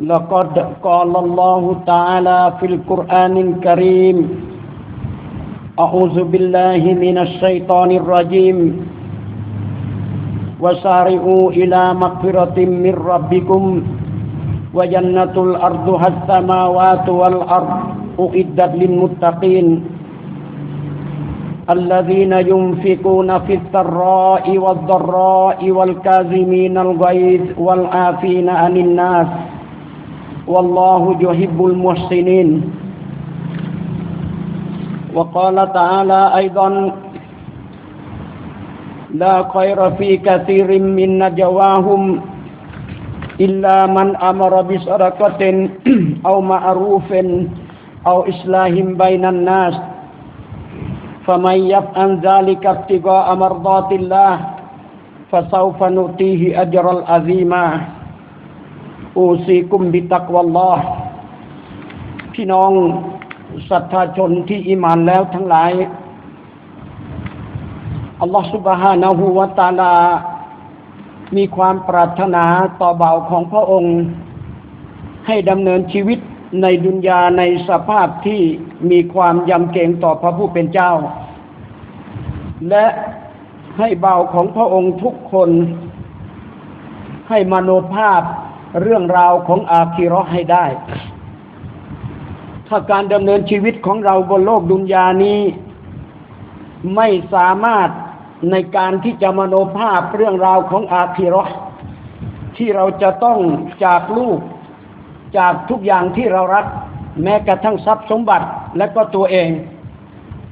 لقد قال الله تعالى في القرآن الكريم أعوذ بالله من الشيطان الرجيم وسارعوا إلى مغفرة من ربكم وجنة الأرض السماوات والأرض أعدت للمتقين الذين ينفقون في السراء والضراء والكاظمين الغيظ والعافين عن الناس. والله يحب المحسنين. وقال تعالى أيضا لا خير في كثير من نجواهم إلا من أمر بصدقة أو معروف أو إصلاح بين الناس. فمن يفعل ذلك ابتغاء مرضات الله فسوف نؤتيه أجرا عظيما. อูซีกุมบิตักวัลลอฮ์พี่น้องศรัทธาชนที่อิมานแล้วทั้งหลาย อัลลอฮฺสุบฮานะฮูวะตาลา มีความปรารถนาต่อเบาของพระองค์ ให้ดำเนินชีวิตในดุนยาในสภาพที่มีความยำเกรงต่อพระผู้เป็นเจ้า และให้เบาของพระองค์ทุกคน ให้มโนภาพ เรื่องราวของอาคีรอให้ได้ ถ้าการดำเนินชีวิตของเราบนโลกดุนยานี้ ไม่สามารถในการที่จะมโนภาพเรื่องราวของอาคีรอที่เราจะต้องจากลูก จากทุกอย่างที่เรารัก แม้กระทั่งทรัพย์สมบัติและก็ตัวเอง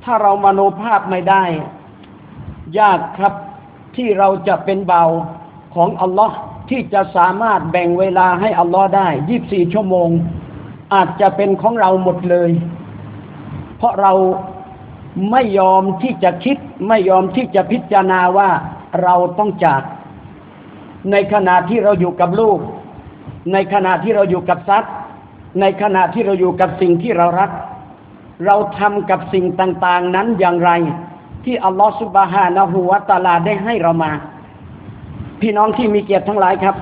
ถ้าเรามโนภาพไม่ได้ ยากครับที่เราจะเป็นเบาของอัลลอฮ์ ที่จะสามารถแบ่งเวลาให้อัลลอฮ์ได้24ชั่วโมง อาจจะเป็นของเราหมดเลย เพราะเราไม่ยอมที่จะคิด ไม่ยอมที่จะพิจารณาว่าเราต้องจาก ในขณะที่เราอยู่กับลูก ในขณะที่เราอยู่กับทรัพย์ ในขณะที่เราอยู่กับสิ่งที่เรารัก เราทำกับสิ่งต่าง ๆ นั้นอย่างไร ที่อัลลอฮฺสุบฮานะฮูวะตาลาได้ให้เรามา พี่น้องที่มีเกียรติทั้งหลายครับ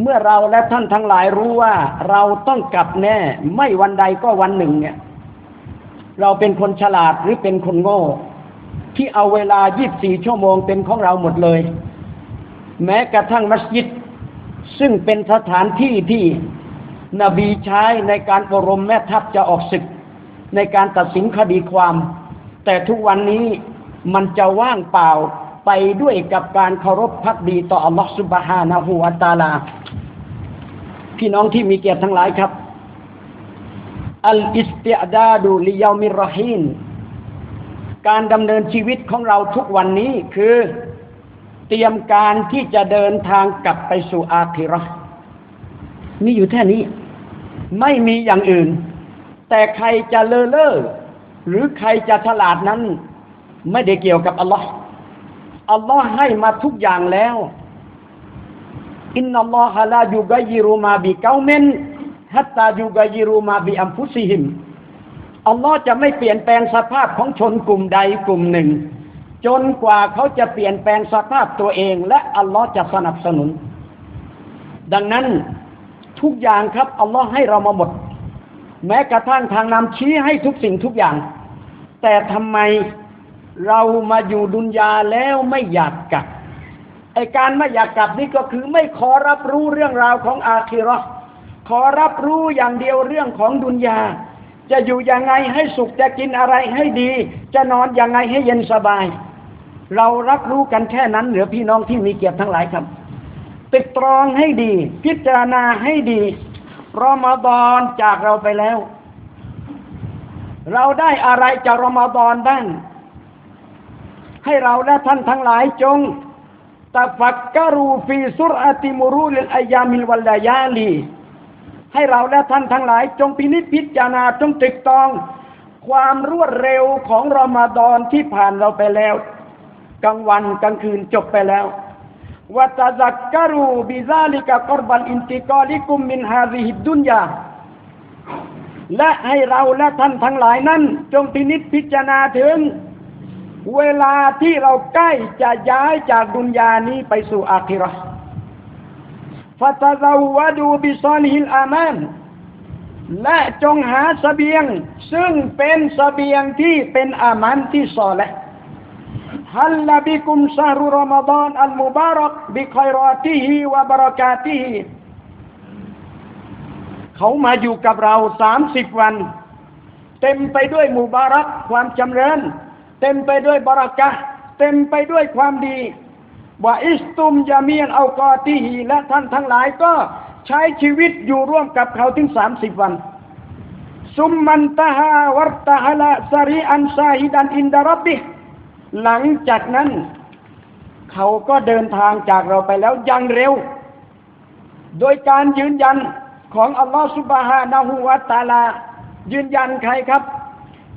เมื่อเราและท่านทั้งหลายรู้ว่าเราต้องกลับแน่ ไม่วันใดก็วันหนึ่งเนี่ย เราเป็นคนฉลาดหรือเป็นคนโง่ ที่เอาเวลา 24 ชั่วโมงเป็นของเราหมดเลย แม้กระทั่งมัสยิด ซึ่งเป็นสถานที่ที่นบีใช้ในการอบรมแม่ทัพจะออกศึก ในการตัดสินคดีความ แต่ทุกวันนี้มันจะว่างเปล่า ไปด้วยกับการเคารพพักดีต่ออัลลอฮฺสุบฮานะฮูวาตาลา พี่น้องที่มีเกียรติทั้งหลายครับ อัลอิสติอดาดูลิยามิรฮีนการดำเนินชีวิตของเราทุกวันนี้คือ เตรียมการที่จะเดินทางกลับไปสู่อาคิรอนี่อยู่แค่นี้ ไม่มีอย่างอื่น แต่ใครจะเลอเล่อหรือใครจะฉลาดนั้น ไม่ได้เกี่ยวกับอัลลอฮ์ อัลลอฮ์ให้มาทุกอย่างแล้วอินนัลลอฮะลายุกัยิรุมาบิเกาเมนฮัตตายุกัยิรุมาบิอัมฟุซิฮิมอัลลอฮ์จะไม่เปลี่ยนแปลงสภาพของชนกลุ่มใดกลุ่มหนึ่ง จนกว่าเขาจะเปลี่ยนแปลงสภาพตัวเอง และอัลลอฮ์จะสนับสนุน ดังนั้นทุกอย่างครับอัลลอฮ์ให้เรามาหมด แม้กระทั่งทางนำชี้ให้ทุกสิ่งทุกอย่าง แต่ทำไม เรามาอยู่ดุนยาแล้วไม่อยากกลับไอการไม่อยากกลับนี่ก็คือไม่ขอรับรู้เรื่องราวของอาคิรอขอรับรู้อย่างเดียวเรื่องของดุนยา จะอยู่ยังไงให้สุขจะกินอะไรให้ดี จะนอนยังไงให้เย็นสบาย เรารับรู้กันแค่นั้นเหรือพี่น้องที่มีเกียรติทั้งหลายครับติดตรองให้ดี พิจารณาให้ดีรอมฎอนจากเราไปแล้ว เราได้อะไรจากรอมฎอนบ้าง ให้เราและท่านทั้งหลายจงตฟักกรูฟีสุรอติมุรุลอายามิลวัลลายาลี ให้เราและท่านทั้งหลาย จงพินิจพิจารณาจงตึกตอง ความรวดเร็วของรอมฎอนที่ผ่านเราไปแล้ว กลางวันกลางคืนจบไปแล้ววะตะซักกรูบิซาลิกะกรบันอินติกอลิกุมมินฮาซิฮิดดุนยาและให้เราและท่านทั้งหลายนั้น จงพินิจพิจารณาถึง เวลาที่เราใกล้จะย้ายจากดุนยานี้ไปสู่อาคิเราะห์ฟะตะซาวะดูบิซอลิฮิลอามานและจงหาสเสบียง ซึ่งเป็นสเสบียงที่เป็นอามันที่ซอและฮัลลบิกุมซารุรอมฎอนอัลมุบารักบิคอยรอติฮิวะบรากาติฮิเขามาอยู่กับเราสามสิบวัน เต็มไปด้วยมุบารักความจำเริญ เต็มไปด้วยบารักะเต็มไปด้วยความดีว่าอิสตุมยามีนเอากอติฮีและท่านทั้งหลายก็ใช้ชีวิตอยู่ร่วมกับเขาถึงสามสิบวัน ซุมมันตาฮาวัตตาฮละสรีอันซาฮิดันอินดารบิหลังจากนั้น เขาก็เดินทางจากเราไปแล้วอย่างเร็ว โดยการยืนยันของอัลลอฮฺสุบฮานะฮูวาตาลา ยืนยันใครครับ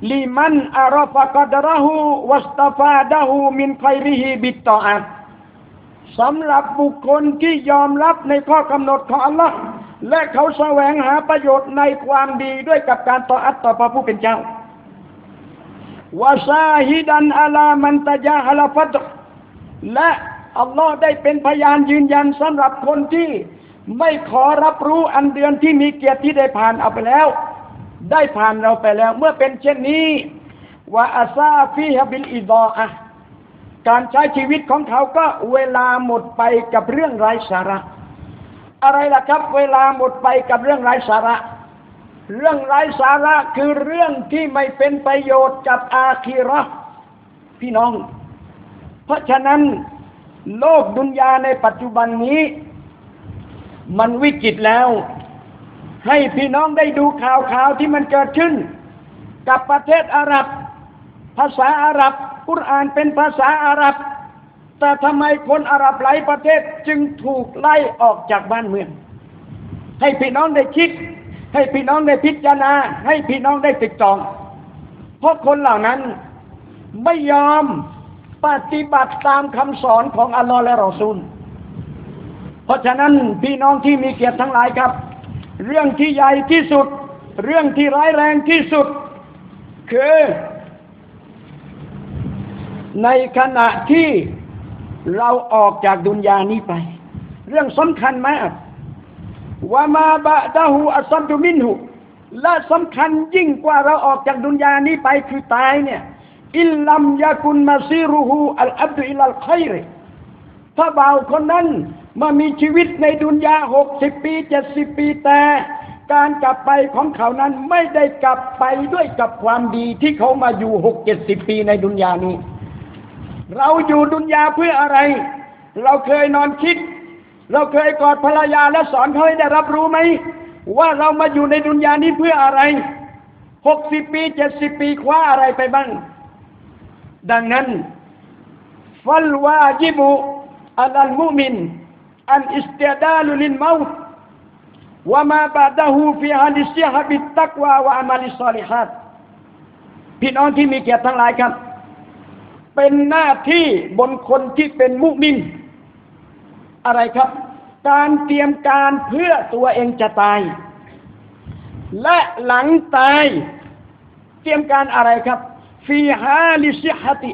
ลิมันอารฟะกดระหูวัสตฟาดะหูมินไคริฮิบิตตออัตสำหรับบุคคลที่ยอมรับในข้อกำหนดของอัลลอฮ์และเขาแสวงหาประโยชน์ในความดีด้วยกับการต่ออัตต่อพระผู้เป็นเจ้าวาซาฮิดันอาลามันตะยาฮลาฟัตและอัลลอฮ์ได้เป็นพยานยืนยันสำหรับคนที่ไม่ขอรับรู้อันเดือนที่มีเกียรติที่ได้ผ่านเอาไปแล้ว ได้ผ่านเราไปแล้ว เมื่อเป็นเช่นนี้ว่าอาซาฟีฮบิลอิดออะการใช้ชีวิตของเขาก็เวลาหมดไปกับเรื่องไร้สาระ อะไรล่ะครับ เวลาหมดไปกับเรื่องไร้สาระ เรื่องไร้สาระคือเรื่องที่ไม่เป็นประโยชน์กับอาคีราะห์พี่น้อง เพราะฉะนั้นโลกดุนยาในปัจจุบันนี้ มันวิกฤตแล้ว ให้พี่น้องได้ดูข่าวข่าวที่มันเกิดขึ้น กับประเทศอาหรับ ภาษาอาหรับกุรอานเป็นภาษาอาหรับ แต่ทำไมคนอาหรับหลายประเทศจึงถูกไล่ออกจากบ้านเมือง ให้พี่น้องได้คิด ให้พี่น้องได้พิจารณา ให้พี่น้องได้ติดจอง เพราะคนเหล่านั้นไม่ยอมปฏิบัติตามคำสอนของอัลลอฮ์และรอซูล เพราะฉะนั้นพี่น้องที่มีเกียรติทั้งหลายครับ เรื่องที่ใหญ่ที่สุด เรื่องที่ร้ายแรงที่สุด คือ ในขณะที่เราออกจากดุนยานี้ไป เรื่องสำคัญมากว่ามาบะดะหูอัสัมตุมินหูและสำคัญยิ่งกว่าเราออกจากดุนยานี้ไปคือตายเนี่ย อิลลัมยากุนมาซีรุหูอัลอับดุอิลัลไครถ้าบ่าวคนนั้น มามีชีวิตในดุนยาหกสิบปีเจ็ดสิบปีแต่การกลับไปของเขานั้นไม่ได้กลับไปด้วยกับความดีที่เขามาอยู่หกเจ็ดสิบปีในดุนยานี้ เราอยู่ดุนยาเพื่ออะไร เราเคยนอนคิด เราเคยกอดภรรยาและสอนเขาให้ได้รับรู้ไหม ว่าเรามาอยู่ในดุนยานี้เพื่ออะไรหกสิบปีเจ็ดสิบปีคว้าอะไรไปบ้าง ดังนั้นฟัลวาจิบุอัลลมุมิน อันอิสติดาลุลินมาตวะมาบาดะฮูฟิฮัลิซิฮบิตตักวาวะอามัลิซอลิฮัดพี่น้องที่มีเกียรติทั้งหลายครับ เป็นหน้าที่บนคนที่เป็นมุมิน อะไรครับ การเตรียมการเพื่อตัวเองจะตาย และหลังตาย เตรียมการอะไรครับฟีฮาลิซิฮติ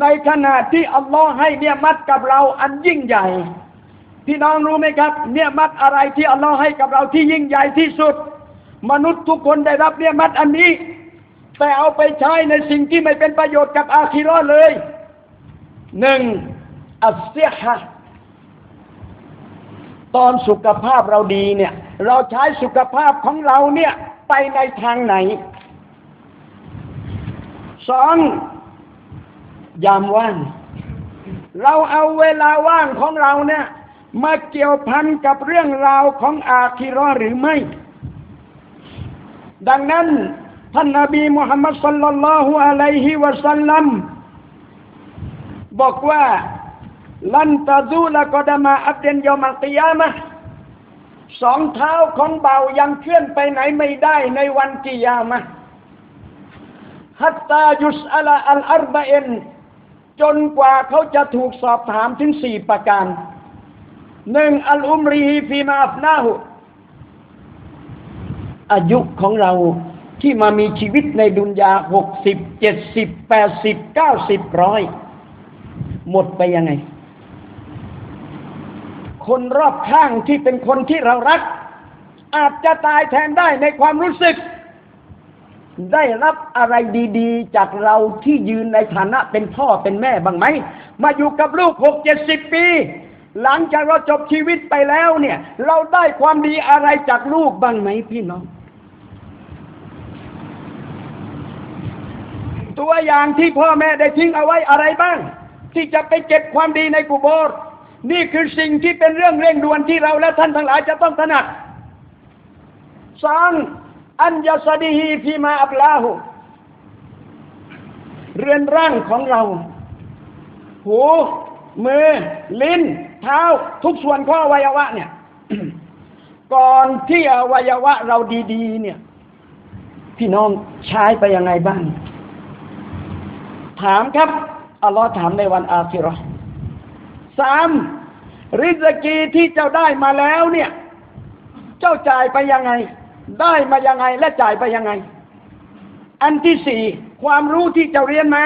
ในขณะที่อัลลอฮ์ให้เนี่ยมัดกับเราอันยิ่งใหญ่ พี่น้องรู้ไหมครับ เนี่ยมัดอะไรที่อัลลอฮ์ให้กับเราที่ยิ่งใหญ่ที่สุด มนุษย์ทุกคนได้รับเนี่ยมัดอันนี้ แต่เอาไปใช้ในสิ่งที่ไม่เป็นประโยชน์กับอาคีรอเลยหนึ่งอัสเซียฮะตอนสุขภาพเราดีเนี่ย เราใช้สุขภาพของเราเนี่ย ไปในทางไหนสองยามว่าง เราเอาเวลาว่างของเราเนี่ย มาเกี่ยวพันกับเรื่องราวของอาคิรอหรือไม่ ดังนั้นท่านนบีมุฮัมมัดสัลลัลลอฮุอะลัยฮิวะสัลลัมบอกว่าลันตาซูละกอดามาอับเดนยอมัลกิยามะสองเท้าของเบายังเคลื่อนไปไหนไม่ได้ในวันกิยามะฮัตตายุสอัลอัลอัรบะเอ็นจนกว่าเขาจะถูกสอบถามถึงสี่ประการ หนึ่งอัลอุมรีฮีฟีมาอัฟนาหุอายุของเราที่มามีชีวิตในดุนยาหกสิบเจ็ดสิบแปดสิบเก้าสิบร้อยหมดไปยังไง คนรอบข้างที่เป็นคนที่เรารัก อาจจะตายแทนได้ในความรู้สึก ได้รับอะไรดีๆ จากเราที่ยืนในฐานะเป็นพ่อเป็นแม่บ้างไหม มาอยู่กับลูกหกเจ็ดสิบปี หลังจากเราจบชีวิตไปแล้วเนี่ย เราได้ความดีอะไรจากลูกบ้างไหมพี่น้อง ตัวอย่างที่พ่อแม่ได้ทิ้งเอาไว้อะไรบ้าง ที่จะไปเก็บความดีในกุโบสนี่คือสิ่งที่เป็นเรื่องเร่งด่วนที่เราและท่านทั้งหลายจะต้องตระหนักสองอัญญาสดีฮีพีมาอับลาหูเรือนร่างของเรา หู มือ ลิ้น เท้าทุกส่วนขออวัยวะเนี่ย ก่อนที่อวัยวะเราดีๆ เนี่ย พี่น้องใช้ไปยังไงบ้าง ถามครับอัลลอฮ์ถามในวันอาคิรอสามริสกีที่เจ้าได้มาแล้วเนี่ย เจ้าจ่ายไปยังไง ได้มายังไงและจ่ายไปยังไง อันที่สี่ความรู้ที่เจ้าเรียนมา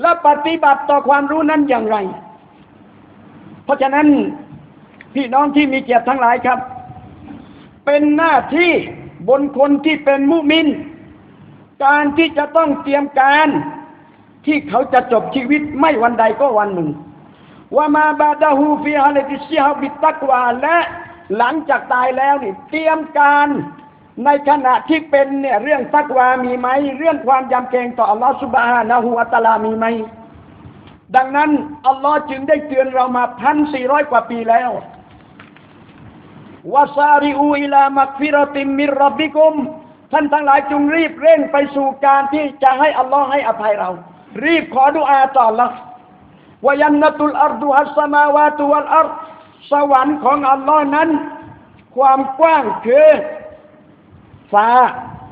และปฏิบัติต่อความรู้นั้นอย่างไร เพราะฉะนั้นพี่น้องที่มีเกียรติทั้งหลายครับ เป็นหน้าที่บนคนที่เป็นมุมิน การที่จะต้องเตรียมการ ที่เขาจะจบชีวิตไม่วันใดก็วันหนึ่งว่ามาบาดาฮูฟิฮาเลติซิฮาบิตักวาและหลังจากตายแล้วนี่เตรียมการในขณะที่เป็นเนี่ยเรื่องตักวามีไหม เรื่องความยำเกรงต่ออัลลอฮฺสุบฮานะฮูวะตะลามีไหม ดังนั้น อัลลอฮ์จึงได้เตือนเรามาพันสี่ร้อยกว่าปีแล้ววาซาริอูอิลามักฟิรติมมิรบิกุม ท่านทั้งหลายจงรีบเร่งไปสู่การที่จะให้อัลลอฮ์ให้อภัยเรา รีบขอดุอาต่อลลอฮ์วายันนตุลอัรดุฮัสสมาวาตุวัลอัรสวรรค์ของอัลลอฮ์นั้น ความกว้างคือฟ้า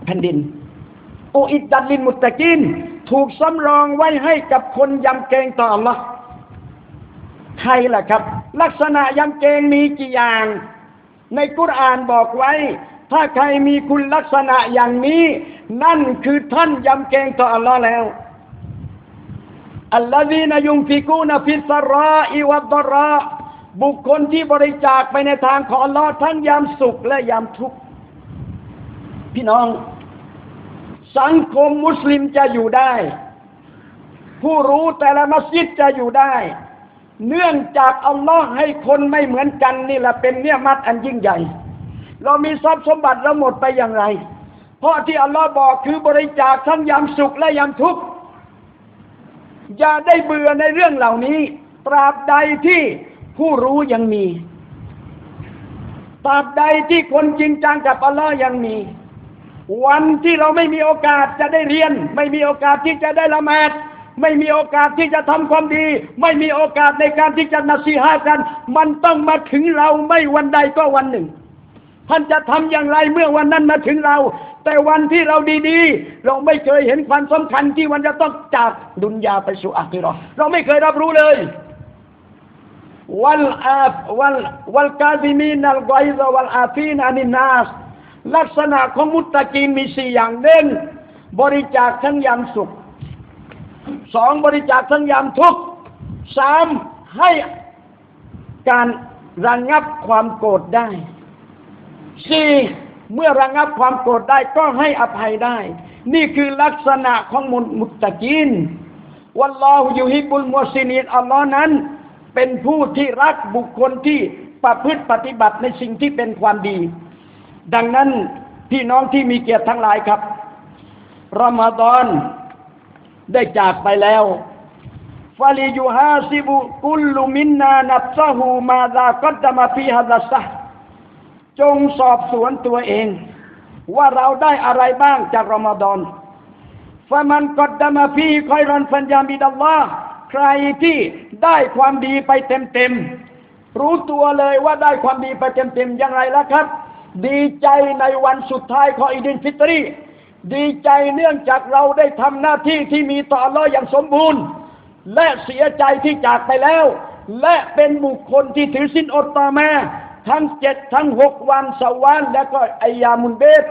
แผ่นดินอุอิดดัลลินมุตตะกิน ถูกสำรองไว้ให้กับคนยำเกรงต่ออัลลอฮ์ใครล่ะครับ ลักษณะยำเกรงมีกี่อย่าง ในกุรอานบอกไว้ ถ้าใครมีคุณลักษณะอย่างนี้ นั่นคือท่านยำเกรงต่ออัลลอฮ์แล้วอัลลอฮีนยุงฟิกูนฟิสราอิวัดราบุคคลที่บริจาคไปในทางของอัลลอฮ์ทั้งยามสุขและยามทุกข์พี่น้อง สังคมมุสลิมจะอยู่ได้ ผู้รู้แต่ละมัสยิดจะอยู่ได้ เนื่องจากอัลลอฮ์ให้คนไม่เหมือนกันนี่แหละเป็นเนี่ยมัดอันยิ่งใหญ่ เรามีทรัพย์สมบัติเราหมดไปอย่างไร เพราะที่อัลลอฮ์บอกคือบริจาคทั้งยามสุขและยามทุกข์อย่าได้เบื่อในเรื่องเหล่านี้ ตราบใดที่ผู้รู้ยังมี ตราบใดที่คนจริงจังกับอัลลอฮ์ยังมี วันที่เราไม่มีโอกาสจะได้เรียน ไม่มีโอกาสที่จะได้ละหมาดไม่มีโอกาสที่จะทำความดี ไม่มีโอกาสในการที่จะนัสีฮากัน มันต้องมาถึงเราไม่วันใดก็วันหนึ่ง ท่านจะทำอย่างไรเมื่อวันนั้นมาถึงเรา แต่วันที่เราดีๆ เราไม่เคยเห็นความสำคัญที่วันจะต้องจากดุนยาไปสู่อาคิราเราไม่เคยรับรู้เลยวัลอาฟวัลวัลกาซิมีนัลไกอยซวัลอาฟีนอานินาส ลักษณะของมุตตะกีนมีสี่อย่างเด่นบริจาคทั้งยามสุขสองบริจาคทั้งยามทุกข์สามให้การระงงับความโกรธได้สี่เมื่อระงงับความโกรธได้ก็ให้อภัยได้ นี่คือลักษณะของมุมุตตะกีนวัลลอฮุยูฮิบุลมุซินีนอัลลอฮ์นั้น เป็นผู้ที่รักบุคคลที่ประพฤติปฏิบัติในสิ่งที่เป็นความดี ดังนั้นพี่น้องที่มีเกียรติทั้งหลายครับรอมฎอนได้จากไปแล้วฟาลิยูฮาซิบุกุลลุมินนานับซะฮูมาดากัดมาฟีฮัดซะจงสอบสวนตัวเอง ว่าเราได้อะไรบ้างจากรอมฎอนฟามันกัดมาฟีคอยรอนฟันยามิดัลลาห์ใครที่ได้ความดีไปเต็มๆรู้ตัวเลยว่าได้ความดีไปเต็มๆอย่างไรล่ะครับ ดีใจในวันสุดท้ายของอีดินฟิตรี ดีใจเนื่องจากเราได้ทำหน้าที่ที่มีต่อรออย่างสมบูรณ์ และเสียใจที่จากไปแล้ว และเป็นบุคคลที่ถือสินอดต่อมาทั้งเจ็ดทั้งหกวันสวรรค์และก็อายามุนเบส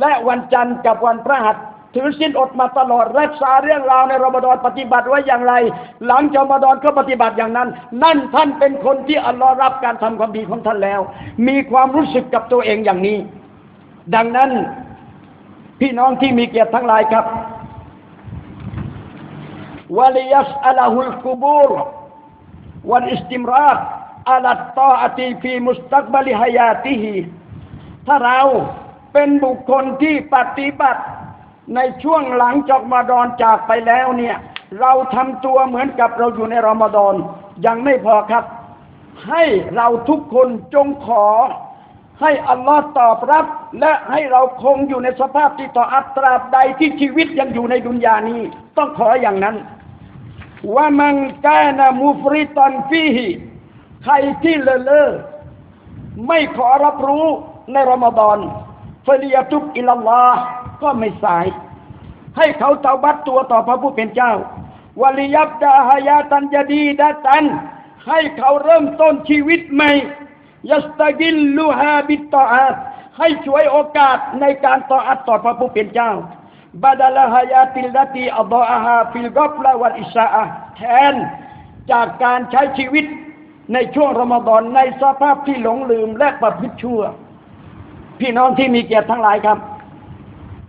และวันจันทร์กับวันพระหัส ถือสินอดมาตลอดรักษาเรื่องราวในรอมฎอนปฏิบัติไว้อย่างไร หลังจากรอมฎอนก็ปฏิบัติอย่างนั้น นั่นท่านเป็นคนที่อัลลอฮ์รับการทำความดีของท่านแล้ว มีความรู้สึกกับตัวเองอย่างนี้ ดังนั้นพี่น้องที่มีเกียรติทั้งหลายครับวลิยัสอัลฮุลกุบูรวัลอิสติมราตอัลตออติฟีมุสตักบลิฮยาติฮีถ้าเราเป็นบุคคลที่ปฏิบัติ ในช่วงหลังจากมาดอนจากไปแล้วเนี่ย เราทำตัวเหมือนกับเราอยู่ในรอมฎอนยังไม่พอครับ ให้เราทุกคนจงขอ ให้อัลลอฮ์ตอบรับ และให้เราคงอยู่ในสภาพที่ต่ออัตราบใดที่ชีวิตยังอยู่ในดุนยานี้ ต้องขออย่างนั้นว่ามันกานามูฟริตันฟีฮิใครที่เลอะเลอไม่ขอรับรู้ในรอมฎอนฟลียตุบอิลลอฮ์ ก็ไม่สาย ให้เขาเตาบัตตัวต่อพระผู้เป็นเจ้าวลิยับดาฮายาตันยดีดาตัน ให้เขาเริ่มต้นชีวิตใหม่ยัสตากิลลูฮาบิตตออาตให้ช่วยโอกาสในการต่ออัตต่อพระผู้เป็นเจ้าบาดาลฮายาติลลตีอัลลอฮาฟิลกอบละวัลอิสาอะแทนจากการใช้ชีวิตในช่วงรอมฎอนในสภาพที่หลงลืมและประพฤติชั่ว พี่น้องที่มีเกียรติทั้งหลายครับ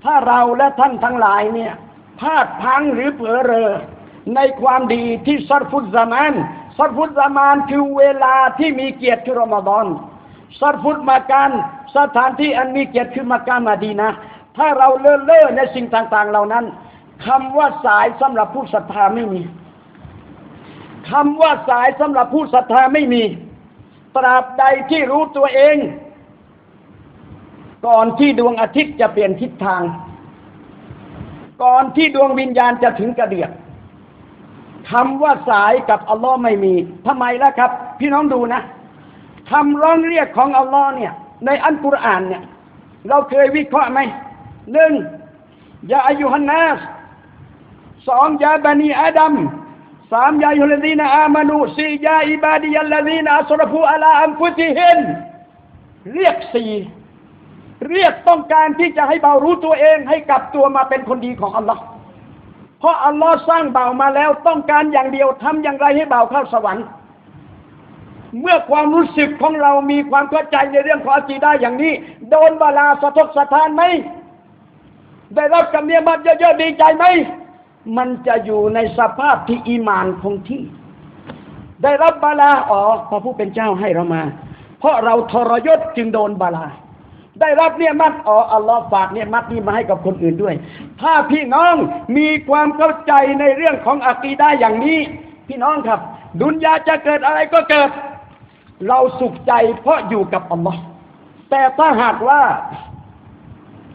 ถ้าเราและท่านทั้งหลายเนี่ยพลาดพังหรือเผลอเรอ ในความดีที่ซัดฟุตซามานซัดฟุตซามานคือเวลาที่มีเกียรติคือรอมฎอนซัดฟุตมาการสถานที่อันมีเกียรติคือมักกะมาดีนะ ถ้าเราเลื่อนเล่อในสิ่งต่าง ๆ เหล่านั้นคำว่าสายสำหรับผู้ศรัทธาไม่มีคำว่าสายสำหรับผู้ศรัทธาไม่มี ตราบใดที่รู้ตัวเอง ก่อนที่ดวงอาทิตย์จะเปลี่ยนทิศทาง ก่อนที่ดวงวิญญาณจะถึงกระเดียดคำว่าสายกับอัลลอฮ์ไม่มีทำไมล่ะครับ พี่น้องดูนะคำร้องเรียกของอัลลอฮ์เนี่ย ในอันกุรอานเนี่ย เราเคยวิเคราะห์ไหมหนึ่งยาอายุฮันนัสสองยาบันีอาดัมสามยายุลดีนอามานุสี่ยาอิบาดียัลลดีนอัสรฟูอัลาอัมฟุติฮินเรียกสี่ เรียกต้องการที่จะให้เบารู้ตัวเอง ให้กลับตัวมาเป็นคนดีของอัลลอฮ์เพราะอัลลอฮ์สร้างเบามาแล้วต้องการอย่างเดียวทำอย่างไรให้เบาเข้าสวรรค์ เมื่อความรู้สึกของเรามีความเข้าใจในเรื่องของอาจีได้อย่างนี้ โดนบาลาสะทกสะทานไหมได้รับกำเนียบัตเยอะๆดีใจไหมมันจะอยู่ในสภาพที่อีมานคงที่ ได้รับบาลาอ๋อพระผู้เป็นเจ้าให้เรามา เพราะเราทรยศจึงโดนบาลา ได้รับเนี่ยมัดอ๋ออัลลอฮ์ฝากเนี่ยมัดนี้มาให้กับคนอื่นด้วย ถ้าพี่น้องมีความเข้าใจในเรื่องของอักีดาอย่างนี้ พี่น้องครับ ดุนยาจะเกิดอะไรก็เกิด เราสุขใจเพราะอยู่กับอัลลอฮ์แต่ถ้าหากว่า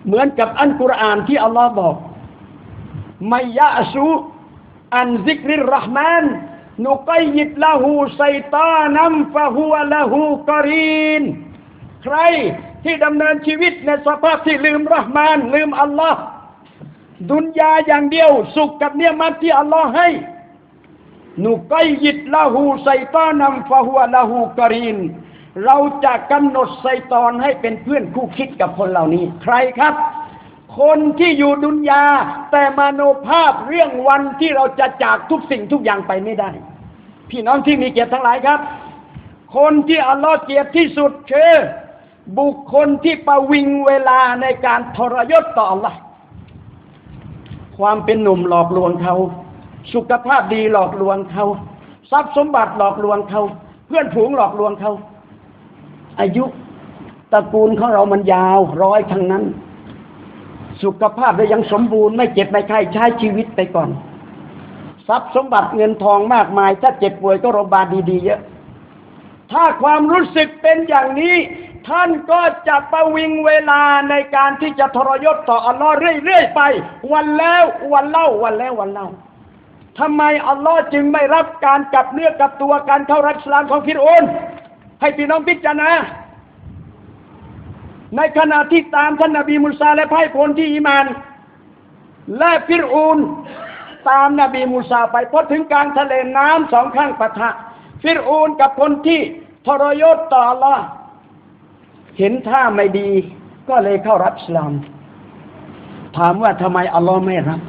เหมือนกับอันกุรอานที่อัลลอฮ์บอกไมยะสูอันซิกริรห์มานนุกัยยิดละหูไซตานัมฟะฮุวะละหูกอรีน ใคร ที่ดำเนินชีวิตในสภาพที่ลืมรหมาน ลืมอัลลอฮ์ดุนยาอย่างเดียว สุขกับเนียมัตที่อัลลอฮ์ให้นุกัยยิดละหูไซตานัมฟะฮุวละหูกรีน เราจะกำหนดไซตอนให้เป็นเพื่อนคู่คิดกับคนเหล่านี้ ใครครับ คนที่อยู่ดุนยา แต่มโนภาพเรื่องวันที่เราจะจากทุกสิ่งทุกอย่างไปไม่ได้ พี่น้องที่มีเกียรติทั้งหลายครับ คนที่อัลลอฮ์เกียรติที่สุดคือ บุคคลที่ประวิงเวลาในการทรยศต่ออัลลอฮ์ความเป็นหนุ่มหลอกลวงเขา สุขภาพดีหลอกลวงเขาทรัพย์สมบัติหลอกลวงเขา เพื่อนฝูงหลอกลวงเขา อายุตระกูลของเรามันยาวร้อยทั้งนั้น สุขภาพได้ยังสมบูรณ์ไม่เจ็บไม่ไข้ใช้ชีวิตไปก่อน ทรัพย์สมบัติเงินทองมากมาย ถ้าเจ็บป่วยก็โรงพยาบาลดีๆเยอะ ถ้าความรู้สึกเป็นอย่างนี้ ท่านก็จะประวิงเวลาในการที่จะทรยศต่ออัลลอฮ์เรื่อยๆไป วันแล้ววันเล่าวันแล้ววันเล่าทำไมอัลลอฮ์จึงไม่รับการกลับเนื้อกับตัวการเข้ารับอิสลามของฟิรโอนให้พี่น้องพิจารณาในขณะที่ตามท่านนบีมุสาและไพ่พลที่อิมาน และฟิรอูนตามนบีมูซาไปพอถึงกลางทะเลน้ำสองข้างปะทะ ฟิรอูนกับคนที่ทรยศต่ออัลลอฮ์ เห็นท่าไม่ดี ก็เลยเข้ารับอิสลาม ถามว่าทำไมอัลลอฮ์ไม่รับ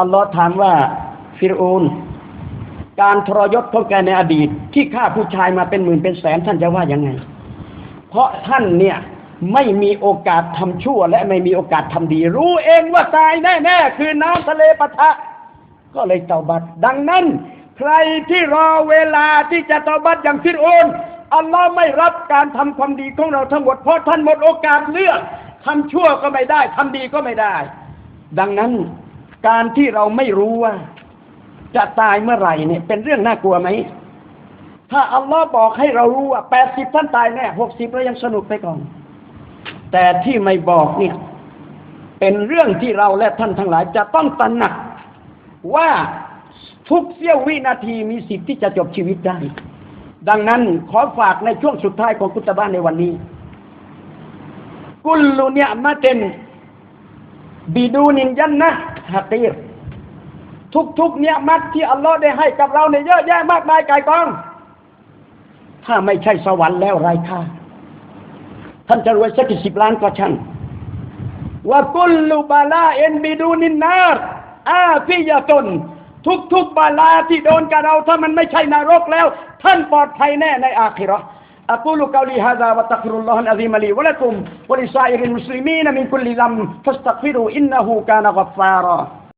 อัลลอฮ์ถามว่าฟิรอูนการทรยศของแกในอดีต ที่ฆ่าผู้ชายมาเป็นหมื่นเป็นแสนท่านจะว่ายังไง เพราะท่านเนี่ยไม่มีโอกาสทำชั่ว และไม่มีโอกาสทำดี รู้เองว่าตายแน่ๆคือน้ำทะเลปะทะ ก็เลยเตาบัตดังนั้น ใครที่รอเวลาที่จะเตาบัตอย่างฟิรโอน อัลลอฮ์ไม่รับการทำความดีของเราทั้งหมดเพราะท่านหมดโอกาสเลือกทำชั่วก็ไม่ได้ทำดีก็ไม่ได้ ดังนั้นการที่เราไม่รู้ว่า จะตายเมื่อไหร่เนี่ย เป็นเรื่องน่ากลัวไหมถ้าอัลลอฮ์บอกให้เรารู้ว่าแปดสิบท่านตายแน่หกสิบเรายังสนุกไปก่อน แต่ที่ไม่บอกเนี่ย เป็นเรื่องที่เราและท่านทั้งหลาย จะต้องตระหนักว่าทุกเสี้ยววินาทีมีสิทธิ์ที่จะจบชีวิตได้ ดังนั้นขอฝากในช่วงสุดท้ายของกุตบ้านในวันนี้ กุลลุเนมาเตนบิดูนินยันนะฮัตีรทุกๆเนี่ยมัดที่อัลลอฮ์ได้ให้กับเราเนี่ยเยอะแยะมากมายไก่กอง ถ้าไม่ใช่สวรรค์แล้วไร้ค่าท่านจะรวยสักกี่สิบล้านก็ช่างว่ากุลลุบาลาเอ็นบิดูนินนาร์อาฟิยาตน ทุกๆบาลาที่โดนกับเรา ถ้ามันไม่ใช่นรกแล้ว ท่านปลอดภัยแน่ในอาคิเราะห์ أقول قولي هذا وأستغفر الله العظيم لي ولكم ولسائر المسلمين من كل ذنب فاستغفروا إنه كان غفارا